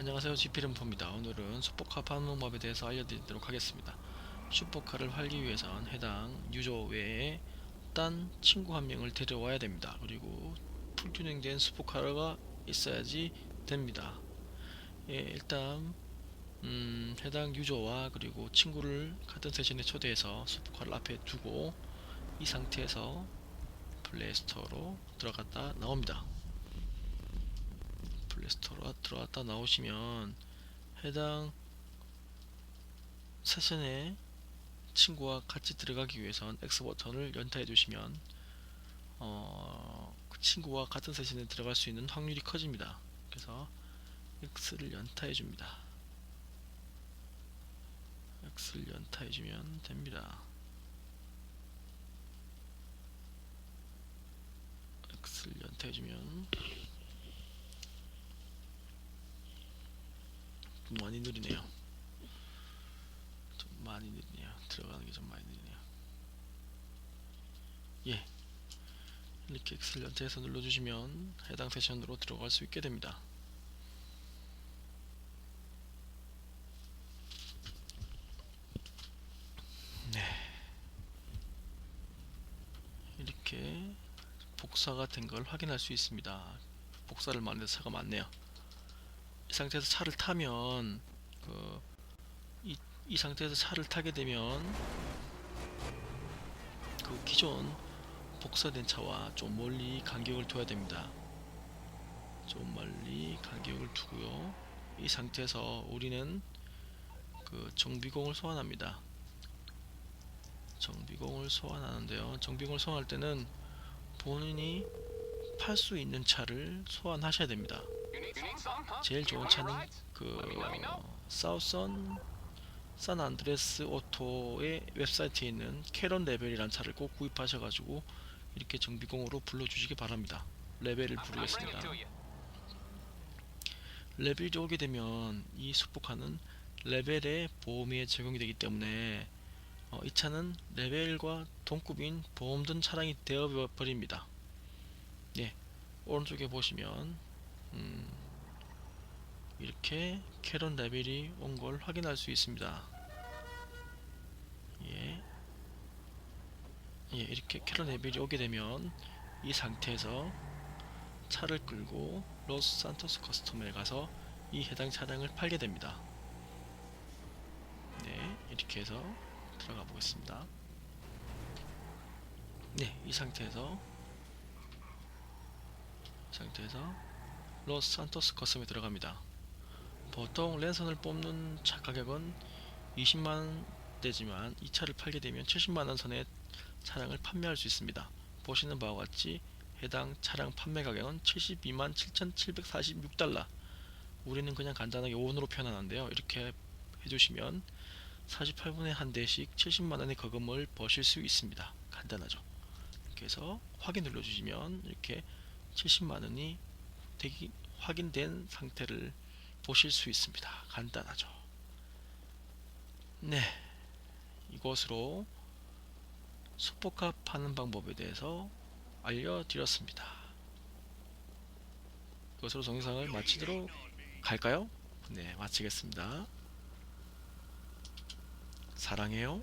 안녕하세요. 지피름포입니다. 오늘은 슈퍼카 파는 법에 대해서 알려드리도록 하겠습니다. 슈퍼카를 팔기 위해선 해당 유저 외에 딴 친구 한 명을 데려와야 됩니다. 그리고 풀튜닝된 슈퍼카가 있어야지 됩니다. 예 일단 음, 해당 유저와 그리고 친구를 같은 세션에 초대해서 슈퍼카를 앞에 두고 이 상태에서 플레이스토어로 들어갔다 나옵니다 플레이스토어로 들어갔다 나오시면 해당 세션에 친구와 같이 들어가기 위해선 X 버튼을 연타해 주시면 어, 그 친구와 같은 세션에 들어갈 수 있는 확률이 커집니다. 그래서 X를 연타해 줍니다. X를 연타해 주면 됩니다. X를 연타해 주면 좀 많이 느리네요. 좀 많이 느리네요. 들어가는 게 좀 많이 느리네요. 예. 이렇게 엑셀 연타해서 눌러주시면 해당 세션으로 들어갈 수 있게 됩니다. 네. 이렇게 복사가 된 걸 확인할 수 있습니다. 복사를 해서 차가 많네요. 이 상태에서 차를 타면 그 이, 이 상태에서 차를 타게 되면 그 기존 복사된 차와 좀 멀리 간격을 둬야 됩니다. 좀 멀리 간격을 두고요. 이 상태에서 우리는 그 정비공을 소환합니다. 정비공을 소환하는데요. 정비공을 소환할 때는 본인이 팔 수 있는 차를 소환하셔야 됩니다. 제일 좋은 차는 그 사우선 산 안드레스 오토의 웹사이트에 있는 캐런 레벨이라는 차를 꼭 구입하셔가지고 이렇게 정비공으로 불러주시기 바랍니다. 레벨을 부르겠습니다. 레벨이 오게 되면 이 수폭카는 레벨의 보험에 적용이 되기 때문에 어, 이 차는 레벨과 동급인 보험 든 차량이 되어 버립니다. 예, 오른쪽에 보시면 음, 이렇게 캐런 레벨이 온 걸 확인할 수 있습니다. 예. 예, 이렇게 캐런 레벨이 오게 되면 이 상태에서 차를 끌고 로스 산토스 커스텀에 가서 이 해당 차량을 팔게 됩니다. 네, 이렇게 해서 들어가 보겠습니다. 네, 이 상태에서 이 상태에서 로스 산토스 커스텀에 들어갑니다. 보통 랜선을 뽑는 차 가격은 20만 대지만 이 차를 팔게 되면 70만 원 선의 차량을 판매할 수 있습니다. 보시는 바와 같이 해당 차량 판매 가격은 72만 7,746달러. 우리는 그냥 간단하게 원으로 표현하는데요. 이렇게 해주시면 48분에 한 대씩 70만 원의 거금을 버실 수 있습니다. 간단하죠. 이렇게 해서 확인 눌러주시면 이렇게 70만 원이 되기 확인된 상태를 보실 수 있습니다. 간단하죠. 네, 이것으로 슈퍼카 파는 방법에 대해서 알려드렸습니다. 이것으로 동영상을 마치도록 할까요? 네, 마치겠습니다. 사랑해요.